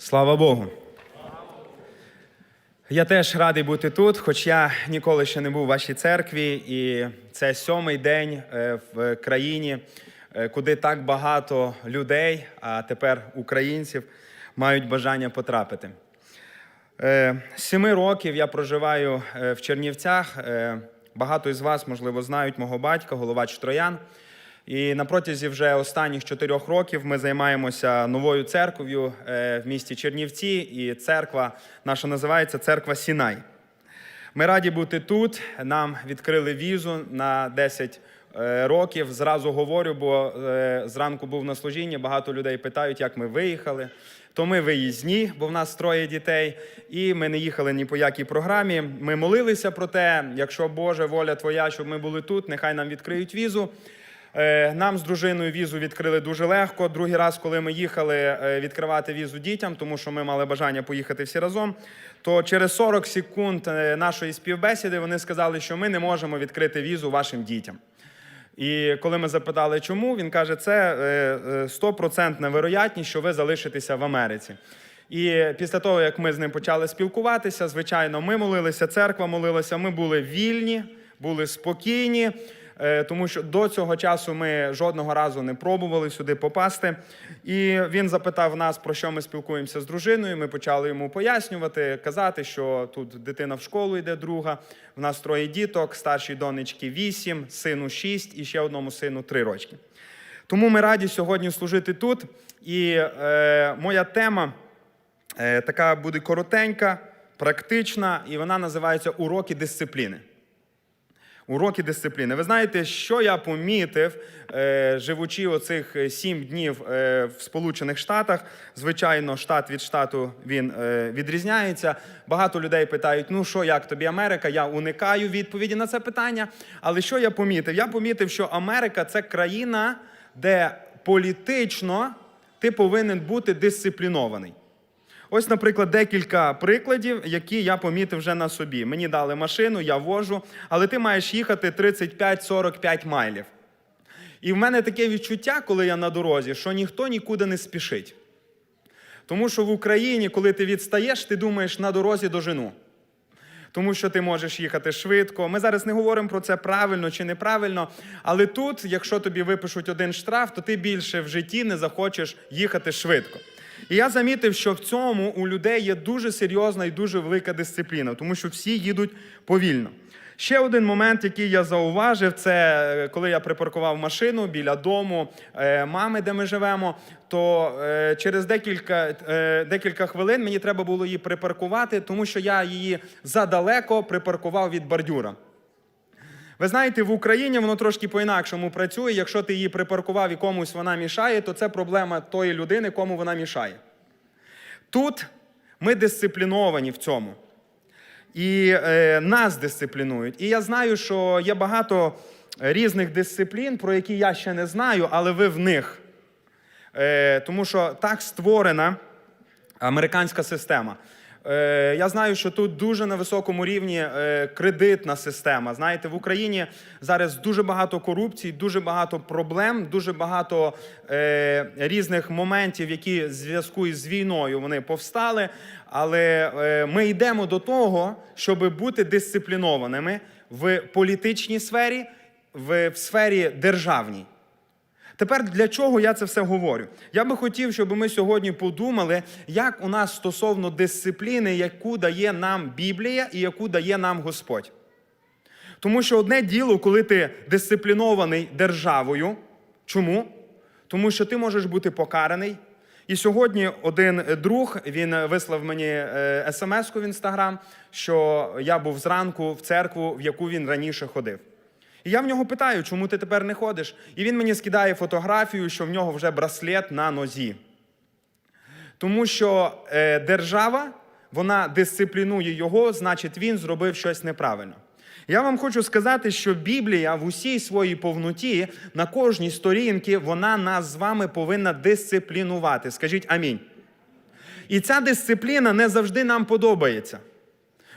Слава Богу. Я теж радий бути тут, хоч я ніколи ще не був у вашій церкві, і це сьомий день е, в країні, е, куди так багато людей, а тепер українців, мають бажання потрапити. Е, З семи років я проживаю е, в Чернівцях. Е, Багато із вас, можливо, знають мого батька, головач Троян. І на протязі вже останніх чотирьох років ми займаємося новою церков'ю е, в місті Чернівці, і церква наша називається Церква Сінай. Ми раді бути тут. Нам відкрили візу на 10 е, років. Зразу говорю, бо е, зранку був на служінні. Багато людей питають, як ми виїхали. То ми виїзні, бо в нас троє дітей, і ми не їхали ні по якій програмі. Ми молилися про те, якщо Боже воля Твоя, щоб ми були тут, нехай нам відкриють візу. Е, Нам з дружиною візу відкрили дуже легко. Другий раз, коли ми їхали е, відкривати візу дітям, тому що ми мали бажання поїхати всі разом, то через 40 секунд е, нашої співбесіди вони сказали, що ми не можемо відкрити візу вашим дітям. І коли ми запитали, чому, він каже, це е, е, стопроцентна вероятність, що ви залишитеся в Америці. І після того, як ми з ним почали спілкуватися, звичайно, ми молилися, церква молилася, ми були вільні, були спокійні, тому що до цього часу ми жодного разу не пробували сюди попасти. І він запитав нас, про що ми спілкуємося з дружиною. Ми почали йому пояснювати, казати, що тут дитина в школу йде друга. В нас троє діток, старшій донечки 8, сину 6 і ще одному сину 3 рочки. Тому ми раді сьогодні служити тут. І е, моя тема е, така буде коротенька, практична, і вона називається Уроки дисципліни. Уроки дисципліни. Ви знаєте, що я помітив, е, живучи оцих е, сім днів е, в Сполучених Штатах. Звичайно, штат від штату він відрізняється. Багато людей питають: ну що, як тобі Америка? Я уникаю відповіді на це питання. Але що я помітив? Я помітив, що Америка це країна, де політично ти повинен бути дисциплінований. Ось, наприклад, декілька прикладів, які я помітив вже на собі. Мені дали машину, я вожу, але ти маєш їхати 35-45 майлів. І в мене таке відчуття, коли я на дорозі, що ніхто нікуди не спішить. Тому що в Україні, коли ти відстаєш, ти думаєш на дорозі дожену. Тому що ти можеш їхати швидко. Ми зараз не говоримо про це правильно чи неправильно, але тут, якщо тобі випишуть один штраф, то ти більше в житті не захочеш їхати швидко. І я замітив, що в цьому у людей є дуже серйозна і дуже велика дисципліна, тому що всі їдуть повільно. Ще один момент, який я зауважив, це е, коли я припаркував машину біля дому е, мами, де ми живемо, то е, через декілька, декілька хвилин мені треба було її припаркувати, тому що я її задалеко припаркував від бордюра. Ви знаєте, в Україні воно трошки по-інакшому працює. Якщо ти її припаркував і комусь вона мішає, то це проблема тої людини, кому вона мішає. Тут ми дисципліновані в цьому. І е, нас дисциплінують. І я знаю, що є багато різних дисциплін, про які я ще не знаю, але ви в них. Е, тому що так створена американська система. Е, Я знаю, що тут дуже на високому рівні е, кредитна система. Знаєте, в Україні зараз дуже багато корупції, дуже багато проблем, дуже багато е, різних моментів, які в зв'язку із війною вони повстали. Але ми йдемо до того, щоб бути дисциплінованими в політичній сфері, в сфері державній. Тепер для чого я це все говорю? Я би хотів, щоб ми сьогодні подумали, як у нас стосовно дисципліни, яку дає нам Біблія і яку дає нам Господь. Тому що одне діло, коли ти дисциплінований державою. Чому? Тому що ти можеш бути покараний. І сьогодні один друг він вислав мені смс-ку в інстаграм, що я був зранку в церкву, в яку він раніше ходив. І я в нього питаю, чому ти тепер не ходиш? І він мені скидає фотографію, що в нього вже браслет на нозі. Тому що е, держава вона дисциплінує його, значить, він зробив щось неправильно. Я вам хочу сказати, що Біблія в усій своїй повноті на кожній сторінці вона нас з вами повинна дисциплінувати. Скажіть амінь. І ця дисципліна не завжди нам подобається.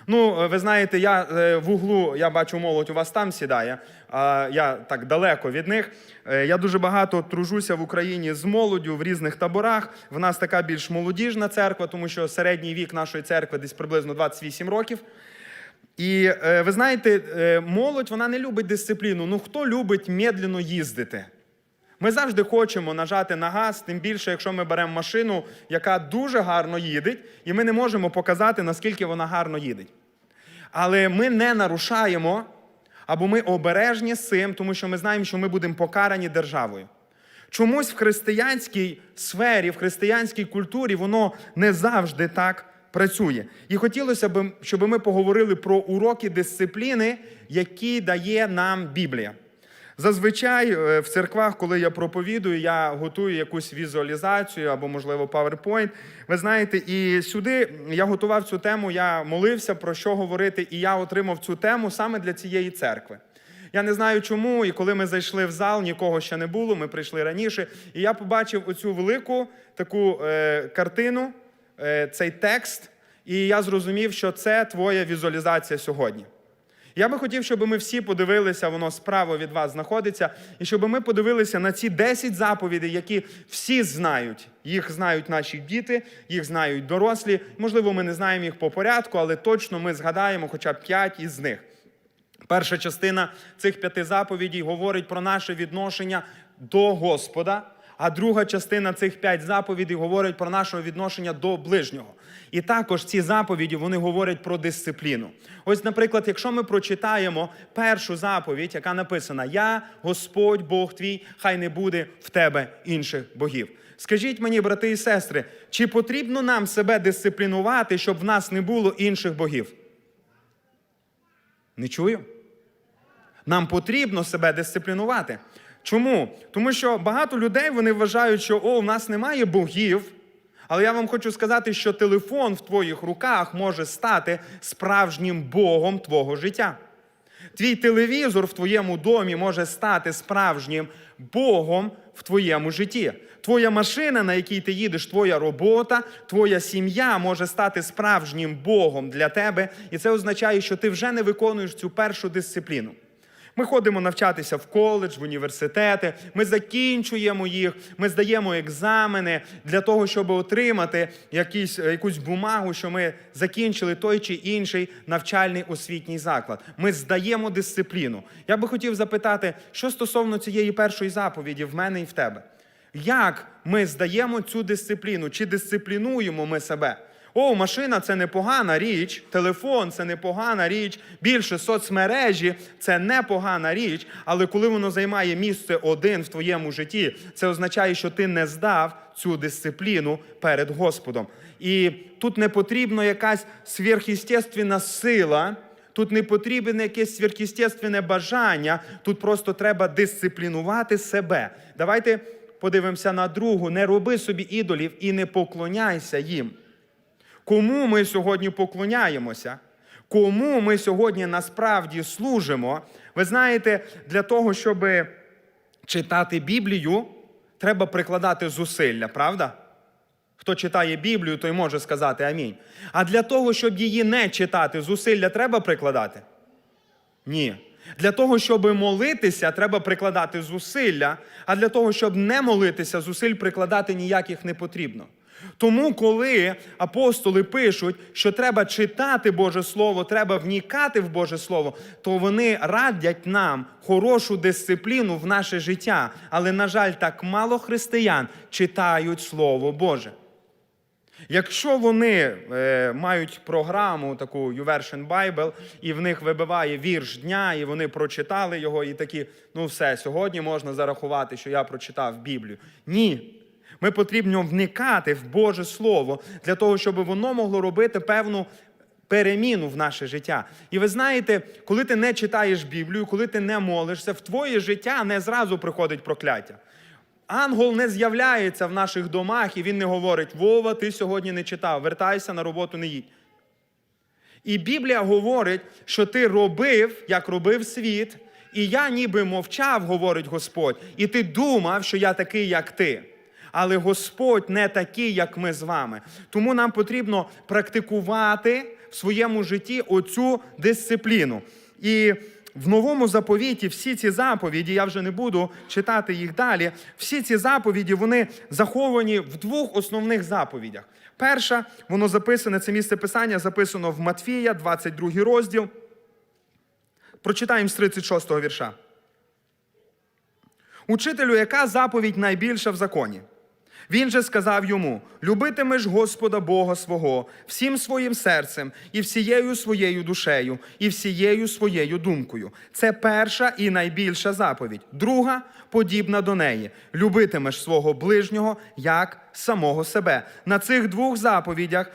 Ну, е, ви знаєте, я е, в углу, я бачу, молодь у вас там сідає, а я так далеко від них. Е, Я дуже багато тружуся в Україні з молоддю в різних таборах. В нас така більш молодіжна церква, тому що середній вік нашої церкви десь приблизно 28 років. І ви знаєте, молодь вона не любить дисципліну. Ну хто любить медленно їздити? Ми завжди хочемо нажати на газ, тим більше, якщо ми беремо машину, яка дуже гарно їде, і ми не можемо показати, наскільки вона гарно їде. Але ми не нарушаємо, або ми обережні з цим, тому що ми знаємо, що ми будемо покарані державою. Чомусь в християнській сфері, в християнській культурі воно не завжди так працює. І хотілося б, щоб ми поговорили про уроки дисципліни, які дає нам Біблія. Зазвичай е, в церквах, коли я проповідую, я готую якусь візуалізацію або, можливо, PowerPoint. Ви знаєте, і сюди я готував цю тему, я молився про що говорити, і я отримав цю тему саме для цієї церкви. Я не знаю чому, і коли ми зайшли в зал, нікого ще не було. Ми прийшли раніше, і я побачив оцю велику таку е, картину, е, цей текст, і я зрозумів, що це твоя візуалізація сьогодні. Я би хотів, щоб ми всі подивилися, воно справа від вас знаходиться, і щоб ми подивилися на ці 10 заповідей, які всі знають. Їх знають наші діти, їх знають дорослі. Можливо, ми не знаємо їх по порядку, але точно ми згадаємо хоча б 5 із них. Перша частина цих п'яти заповідей говорить про наше відношення до Господа, а друга частина цих п'ять заповідей говорить про наше відношення до ближнього. І також ці заповіді вони говорять про дисципліну. Ось, наприклад, якщо ми прочитаємо першу заповідь, яка написана: Я, Господь, Бог твій, хай не буде в тебе інших богів. Скажіть мені, брати і сестри, чи потрібно нам себе дисциплінувати, щоб в нас не було інших богів? Не чую? Нам потрібно себе дисциплінувати. Чому? Тому що багато людей вони вважають, що о, в нас немає богів. Але я вам хочу сказати, що телефон в твоїх руках може стати справжнім Богом твого життя. Твій телевізор в твоєму домі може стати справжнім Богом в твоєму житті. Твоя машина, на якій ти їдеш, твоя робота, твоя сім'я може стати справжнім Богом для тебе. І це означає, що ти вже не виконуєш цю першу дисципліну. Ми ходимо навчатися в коледж, в університети, ми закінчуємо їх, ми здаємо екзамени для того, щоб отримати якісь, якусь бумагу, що ми закінчили той чи інший навчальний освітній заклад. Ми здаємо дисципліну. Я би хотів запитати, що стосовно цієї першої заповіді в мене і в тебе. Як ми здаємо цю дисципліну? Чи дисциплінуємо ми себе? О, машина це непогана річ, телефон це непогана річ, більше соцмережі це непогана річ, але коли воно займає місце один в твоєму житті, це означає, що ти не здав цю дисципліну перед Господом. І тут не потрібна якась сверхъестественна сила. Тут не потрібне якесь сверхъестественне бажання, тут просто треба дисциплінувати себе. Давайте подивимося на другу: не роби собі ідолів і не поклоняйся їм. Кому ми сьогодні поклоняємося? Кому ми сьогодні насправді служимо? Ви знаєте, для того, щоб читати Біблію, треба прикладати зусилля, правда? Хто читає Біблію, той може сказати амінь. А для того, щоб її не читати, зусилля треба прикладати? Ні. Для того, щоб молитися, треба прикладати зусилля, а для того, щоб не молитися, зусиль прикладати ніяких не потрібно. Тому, коли апостоли пишуть, що треба читати Боже Слово, треба вникати в Боже Слово, то вони радять нам хорошу дисципліну в наше життя. Але, на жаль, так мало християн читають Слово Боже. Якщо вони е, мають програму, таку YouVersion Bible, і в них вибиває вірш дня, і вони прочитали його, і такі, ну все, сьогодні можна зарахувати, що я прочитав Біблію. Ні. Ми потрібно вникати в Боже Слово для того, щоб воно могло робити певну переміну в наше життя. І ви знаєте, коли ти не читаєш Біблію, коли ти не молишся, в твоє життя не зразу приходить прокляття. Ангел не з'являється в наших домах, і він не говорить: Вова, ти сьогодні не читав, вертайся на роботу, не їдь. І Біблія говорить, що ти робив, як робив світ, і я ніби мовчав, говорить Господь, і ти думав, що я такий, як ти. Але Господь не такий, як ми з вами. Тому нам потрібно практикувати в своєму житті оцю дисципліну. І в новому заповіті всі ці заповіді, я вже не буду читати їх далі. Всі ці заповіді вони заховані в двох основних заповідях. Перша, воно записане, це місце писання записано в Матфія, 22 розділ. Прочитаємо з 36 го вірша. Учителю, яка заповідь найбільша в законі? Він же сказав йому: любитимеш Господа Бога свого всім своїм серцем, і всією своєю душею, і всією своєю думкою. Це перша і найбільша заповідь. Друга подібна до неї: любитимеш свого ближнього як самого себе. На цих двох заповідях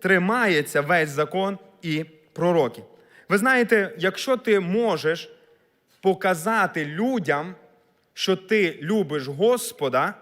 тримається весь закон і пророки. Ви знаєте, якщо ти можеш показати людям, що ти любиш Господа,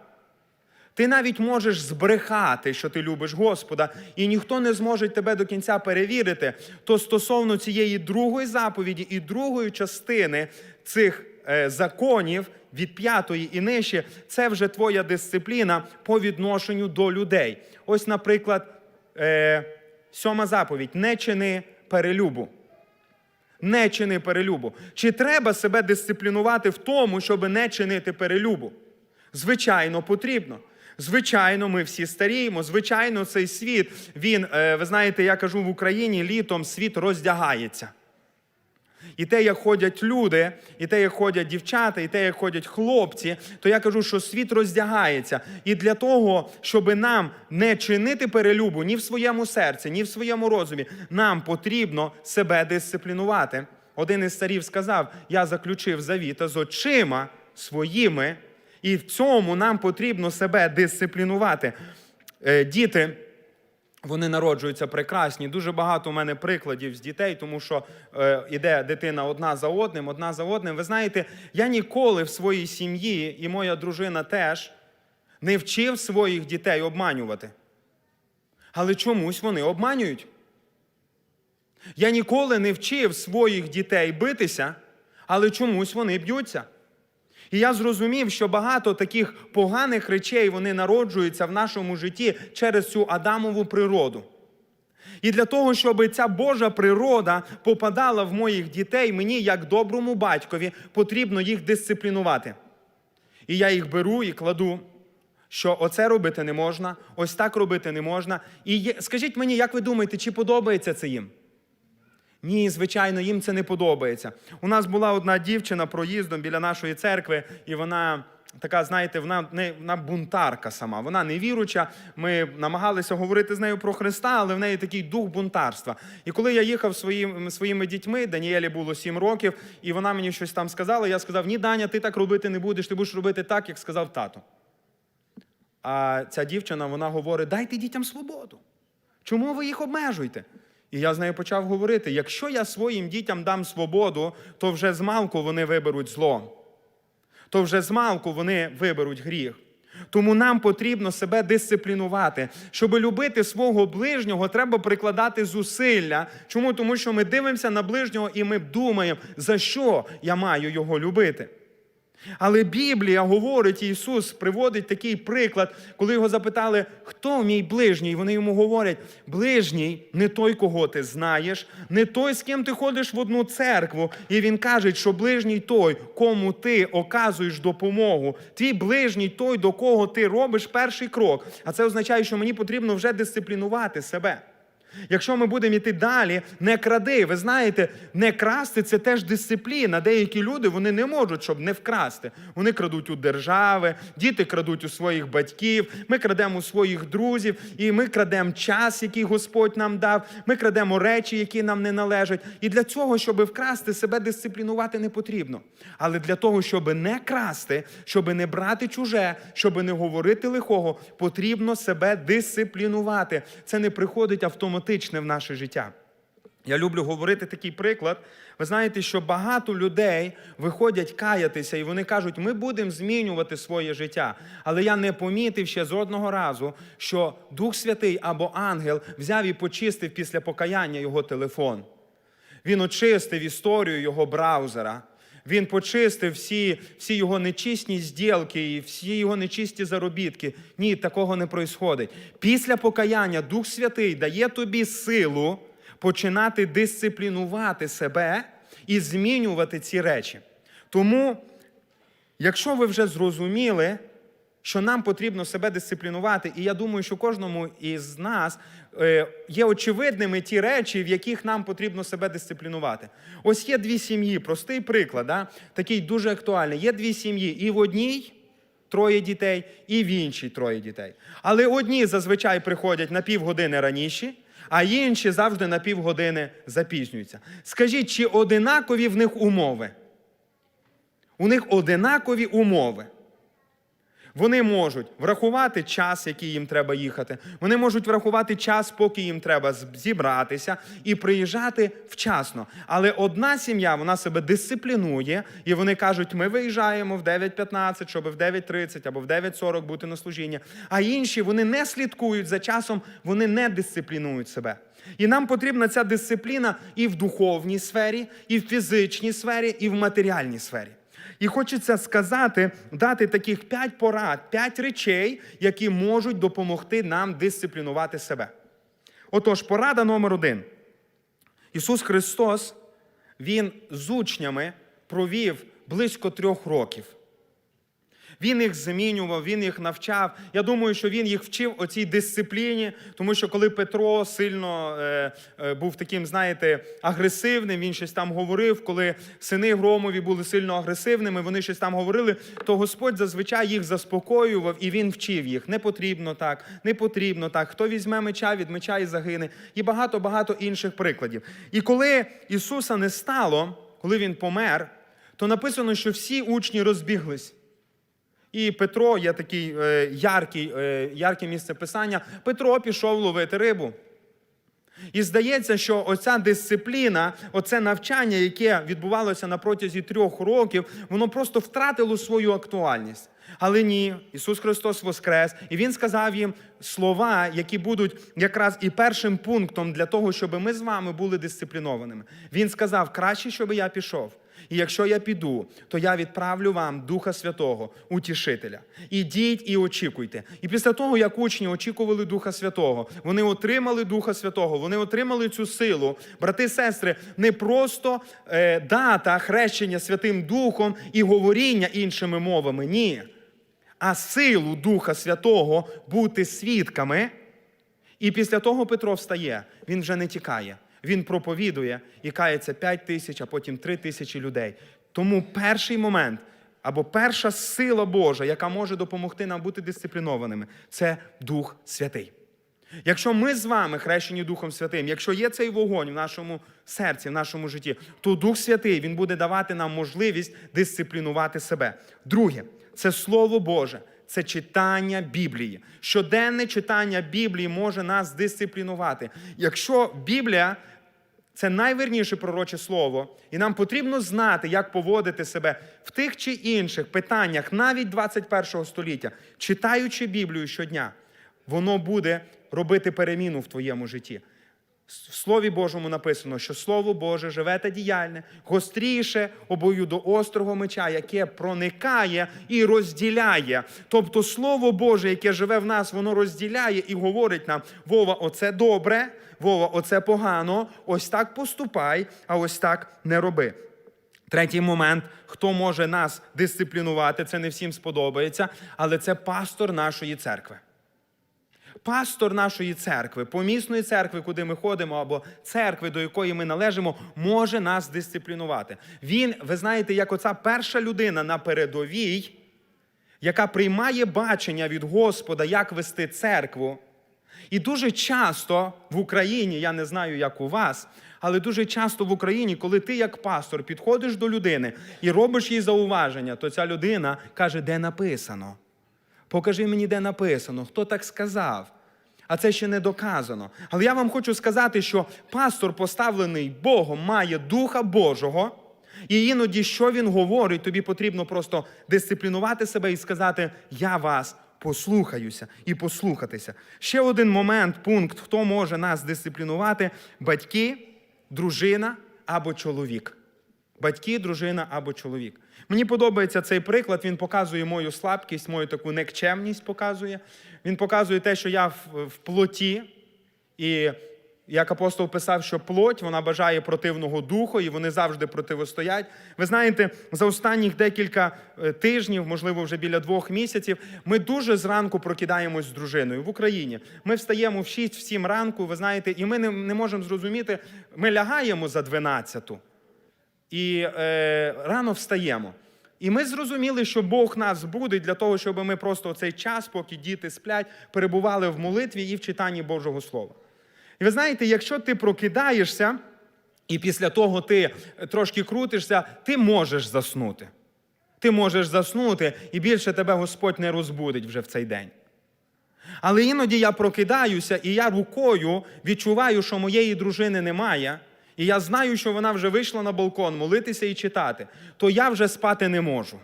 ти навіть можеш збрехати, що ти любиш Господа, і ніхто не зможе тебе до кінця перевірити. То стосовно цієї другої заповіді і другої частини цих е, законів від п'ятої і нижче, це вже твоя дисципліна по відношенню до людей. Ось, наприклад, е, сьома заповідь: не чини перелюбу. Не чини перелюбу. Чи треба себе дисциплінувати в тому, щоб не чинити перелюбу? Звичайно, потрібно. Звичайно, ми всі старіємо. Звичайно, цей світ, він, е, ви знаєте, я кажу в Україні, літом світ роздягається. І те, як ходять люди, і те, як ходять дівчата, і те, як ходять хлопці, то я кажу, що світ роздягається. І для того, щоб нам не чинити перелюбу ні в своєму серці, ні в своєму розумі, нам потрібно себе дисциплінувати. Один із царів сказав: Я заключив завіта з очима своїми, і в цьому нам потрібно себе дисциплінувати. Е, Діти. Вони народжуються прекрасні. Дуже багато у мене прикладів з дітей, тому що е, іде дитина одна за одним, одна за одним. Ви знаєте, я ніколи в своїй сім'ї, і моя дружина теж не вчив своїх дітей обманювати. Але чомусь вони обманюють. Я ніколи не вчив своїх дітей битися, але чомусь вони б'ються. І я зрозумів, що багато таких поганих речей вони народжуються в нашому житті через цю Адамову природу. І для того, щоб ця Божа природа попадала в моїх дітей, мені, як доброму батькові, потрібно їх дисциплінувати. І я їх беру і кладу, що оце робити не можна, ось так робити не можна. І скажіть мені, як ви думаєте, чи подобається це їм? Ні, звичайно, їм це не подобається. У нас була одна дівчина проїздом біля нашої церкви, і вона така, знаєте, вона не вона бунтарка сама. Вона невіруча. Ми намагалися говорити з нею про Христа, але в неї такий дух бунтарства. І коли я їхав своїм, своїми дітьми, Даніелі було сім років, і вона мені щось там сказала, я сказав: Ні, Даня, ти так робити не будеш, ти будеш робити так, як сказав тато. А ця дівчина вона говорить: дайте дітям свободу. Чому ви їх обмежуєте? І я з нею почав говорити: якщо я своїм дітям дам свободу, то вже змалку вони виберуть зло, то вже змалку вони виберуть гріх. Тому нам потрібно себе дисциплінувати. Щоб любити свого ближнього, треба прикладати зусилля. Чому? Тому що ми дивимося на ближнього і ми думаємо, за що я маю його любити. Але Біблія говорить, Ісус приводить такий приклад, коли його запитали, хто мій ближній? Вони йому говорять: ближній не той, кого ти знаєш, не той, з ким ти ходиш в одну церкву. І він каже, що ближній той, кому ти оказуєш допомогу. Твій ближній той, до кого ти робиш перший крок. А це означає, що мені потрібно вже дисциплінувати себе. Якщо ми будемо йти далі, не кради. Ви знаєте, не красти це теж дисципліна. Деякі люди вони не можуть, щоб не вкрасти. Вони крадуть у держави, діти крадуть у своїх батьків, ми крадемо у своїх друзів, і ми крадемо час, який Господь нам дав. Ми крадемо речі, які нам не належать. І для цього, щоб вкрасти, себе дисциплінувати не потрібно. Але для того, щоб не красти, щоб не брати чуже, щоб не говорити лихого, потрібно себе дисциплінувати. Це не приходить автоматично в наше життя. Я люблю говорити такий приклад. Ви знаєте, що багато людей виходять каятися, і вони кажуть, ми будемо змінювати своє життя. Але я не помітив ще з одного разу, що Дух Святий або ангел взяв і почистив після покаяння його телефон. Він очистив історію його браузера. Він почистив всі, всі його нечисні зділки і всі його нечисті заробітки. Ні, такого не происходить. Після покаяння Дух Святий дає тобі силу починати дисциплінувати себе і змінювати ці речі. Тому, якщо ви вже зрозуміли, що нам потрібно себе дисциплінувати, і я думаю, що кожному із нас є очевидними ті речі, в яких нам потрібно себе дисциплінувати. Ось є дві сім'ї, простий приклад, да? такий дуже актуальний. Є дві сім'ї, і в одній троє дітей, і в іншій троє дітей. Але одні зазвичай приходять на півгодини раніше, а інші завжди на півгодини запізнюються. Скажіть, чи одинакові в них умови? У них одинакові умови. Вони можуть врахувати час, який їм треба їхати. Вони можуть врахувати час, поки їм треба зібратися і приїжджати вчасно. Але одна сім'я вона себе дисциплінує, і вони кажуть, ми виїжджаємо в 9.15, щоб в 9.30 або в 9.40 бути на служінні. А інші вони не слідкують за часом, вони не дисциплінують себе. І нам потрібна ця дисципліна і в духовній сфері, і в фізичній сфері, і в матеріальній сфері. І хочеться сказати, дати таких п'ять порад, п'ять речей, які можуть допомогти нам дисциплінувати себе. Отож, порада номер один. Ісус Христос, Він з учнями провів близько трьох років. Він їх змінював, він їх навчав. Я думаю, що він їх вчив оцій дисципліні, тому що коли Петро сильно е, е, був таким, знаєте, агресивним, він щось там говорив. Коли сини Громові були сильно агресивними, вони щось там говорили, то Господь зазвичай їх заспокоював і він вчив їх. Не потрібно так, не потрібно так. Хто візьме меча від меча і загине, і багато багато інших прикладів. І коли Ісуса не стало, коли він помер, то написано, що всі учні розбіглись. І Петро є такий е, яркий, е, місце писання. Петро пішов ловити рибу. І здається, що оця дисципліна, оце навчання, яке відбувалося на протязі трьох років, воно просто втратило свою актуальність. Але ні, Ісус Христос воскрес, і Він сказав їм слова, які будуть якраз і першим пунктом для того, щоб ми з вами були дисциплінованими. Він сказав: краще, щоб я пішов. І якщо я піду, то я відправлю вам Духа Святого, утішителя. Ідіть і очікуйте. І після того, як учні очікували Духа Святого, вони отримали Духа Святого, вони отримали цю силу. Брати і сестри, не просто е, дата хрещення Святим Духом і говоріння іншими мовами. Ні. А силу Духа Святого бути свідками. І після того Петро встає, він вже не тікає. Він проповідує і кається 5 тисяч, а потім 3 тисячі людей. Тому перший момент або перша сила Божа, яка може допомогти нам бути дисциплінованими, це Дух Святий. Якщо ми з вами хрещені Духом Святим, якщо є цей вогонь в нашому серці, в нашому житті, то Дух Святий Він буде давати нам можливість дисциплінувати себе. Друге, це Слово Боже, це читання Біблії. Щоденне читання Біблії може нас дисциплінувати. Якщо Біблія це найвірніше пророче слово, і нам потрібно знати, як поводити себе в тих чи інших питаннях, навіть 21 століття, читаючи Біблію щодня, воно буде робити переміну в твоєму житті. В Слові Божому написано, що Слово Боже живе та діяльне, гостріше обою до острого меча, яке проникає і розділяє. Тобто Слово Боже, яке живе в нас, воно розділяє і говорить нам: Вова, оце добре, Вова, оце погано, ось так поступай, а ось так не роби. Третій момент, хто може нас дисциплінувати, це не всім сподобається, але це пастор нашої церкви пастор нашої церкви, помісної церкви, куди ми ходимо, або церкви, до якої ми належимо, може нас дисциплінувати. Він, ви знаєте, як оця перша людина на передовій, яка приймає бачення від Господа, як вести церкву. І дуже часто в Україні, я не знаю, як у вас, але дуже часто в Україні, коли ти як пастор підходиш до людини і робиш їй зауваження, то ця людина каже, де написано. Покажи мені, де написано, хто так сказав. А це ще не доказано. Але я вам хочу сказати, що пастор, поставлений Богом, має Духа Божого. І іноді, що він говорить, тобі потрібно просто дисциплінувати себе і сказати: Я вас послухаюся і послухатися. Ще один момент, пункт, хто може нас дисциплінувати: батьки, дружина або чоловік. Батьки, дружина або чоловік. Мені подобається цей приклад. Він показує мою слабкість, мою таку некчемність показує. Він показує те, що я в, плоті, і як апостол писав, що плоть вона бажає противного духу, і вони завжди противостоять. Ви знаєте, за останніх декілька е, тижнів, можливо, вже біля двох місяців, ми дуже зранку прокидаємось з дружиною в Україні. Ми встаємо в 6-7 ранку, ви знаєте, і ми не, не можемо зрозуміти, ми лягаємо за 12 і е, рано встаємо. І ми зрозуміли, що Бог нас буде для того, щоб ми просто цей час, поки діти сплять, перебували в молитві і в читанні Божого Слова. І ви знаєте, якщо ти прокидаєшся, і після того ти трошки крутишся, ти можеш заснути. Ти можеш заснути, і більше тебе Господь не розбудить вже в цей день. Але іноді я прокидаюся, і я рукою відчуваю, що моєї дружини немає, і я знаю, що вона вже вийшла на балкон молитися і читати, то я вже спати не можу.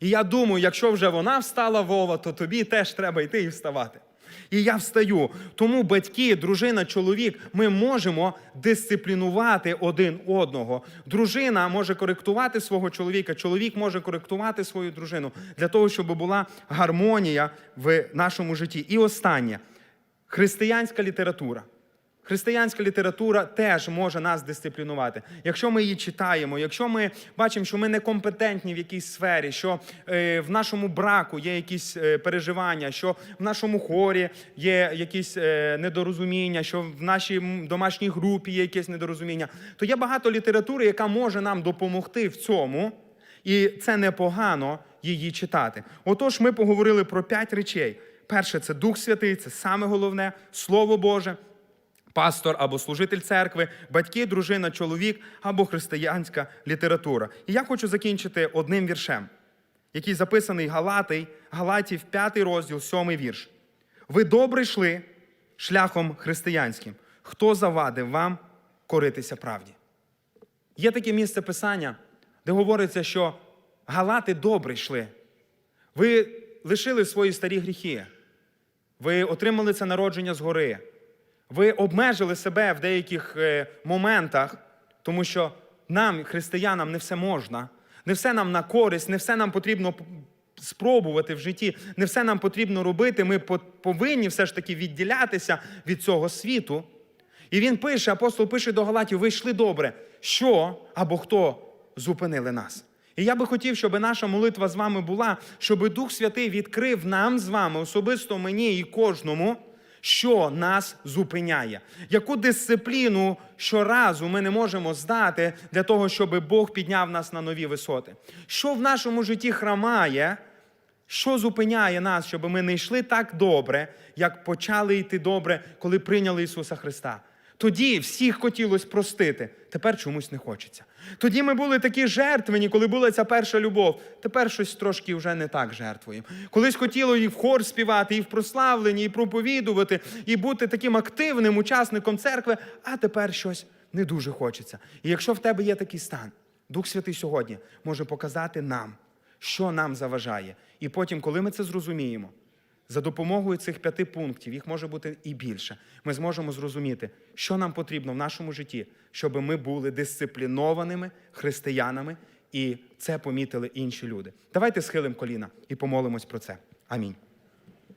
І я думаю, якщо вже вона встала Вова, то тобі теж треба йти і вставати. І я встаю. Тому батьки, дружина, чоловік, ми можемо дисциплінувати один одного. Дружина може коректувати свого чоловіка, чоловік може коректувати свою дружину для того, щоб була гармонія в нашому житті. І останнє християнська література. Християнська література теж може нас дисциплінувати. Якщо ми її читаємо, якщо ми бачимо, що ми некомпетентні в якійсь сфері, що е, в нашому браку є якісь е, переживання, що в нашому хорі є якісь е, недорозуміння, що в нашій домашній групі є якесь недорозуміння, то є багато літератури, яка може нам допомогти в цьому, і це непогано її читати. Отож, ми поговорили про п'ять речей. Перше, це Дух Святий, це саме головне, Слово Боже пастор або служитель церкви, батьки, дружина, чоловік або християнська література. І я хочу закінчити одним віршем, який записаний Галатий, Галатів, 5 розділ, 7 вірш. Ви добре йшли шляхом християнським. Хто завадив вам коритися правді? Є таке місце писання, де говориться, що Галати добре йшли. Ви лишили свої старі гріхи. Ви отримали це народження згори. Ви обмежили себе в деяких е, моментах, тому що нам, християнам, не все можна, не все нам на користь, не все нам потрібно спробувати в житті, не все нам потрібно робити. Ми повинні все ж таки відділятися від цього світу. І він пише, апостол пише до Галатів: ви йшли добре. Що або хто зупинили нас? І я би хотів, щоб наша молитва з вами була, щоб Дух Святий відкрив нам з вами, особисто мені і кожному, що нас зупиняє, яку дисципліну щоразу ми не можемо здати для того, щоб Бог підняв нас на нові висоти. Що в нашому житті храмає, що зупиняє нас, щоб ми не йшли так добре, як почали йти добре, коли прийняли Ісуса Христа? Тоді всіх хотілося простити, тепер чомусь не хочеться. Тоді ми були такі жертвені, коли була ця перша любов. Тепер щось трошки вже не так жертвуємо. Колись хотіло і в хор співати, і в прославленні, і проповідувати, і бути таким активним учасником церкви, а тепер щось не дуже хочеться. І якщо в тебе є такий стан, Дух Святий сьогодні може показати нам, що нам заважає. І потім, коли ми це зрозуміємо, за допомогою цих п'яти пунктів, їх може бути і більше, ми зможемо зрозуміти, що нам потрібно в нашому житті, щоб ми були дисциплінованими християнами, і це помітили інші люди. Давайте схилимо коліна і помолимось про це. Амінь.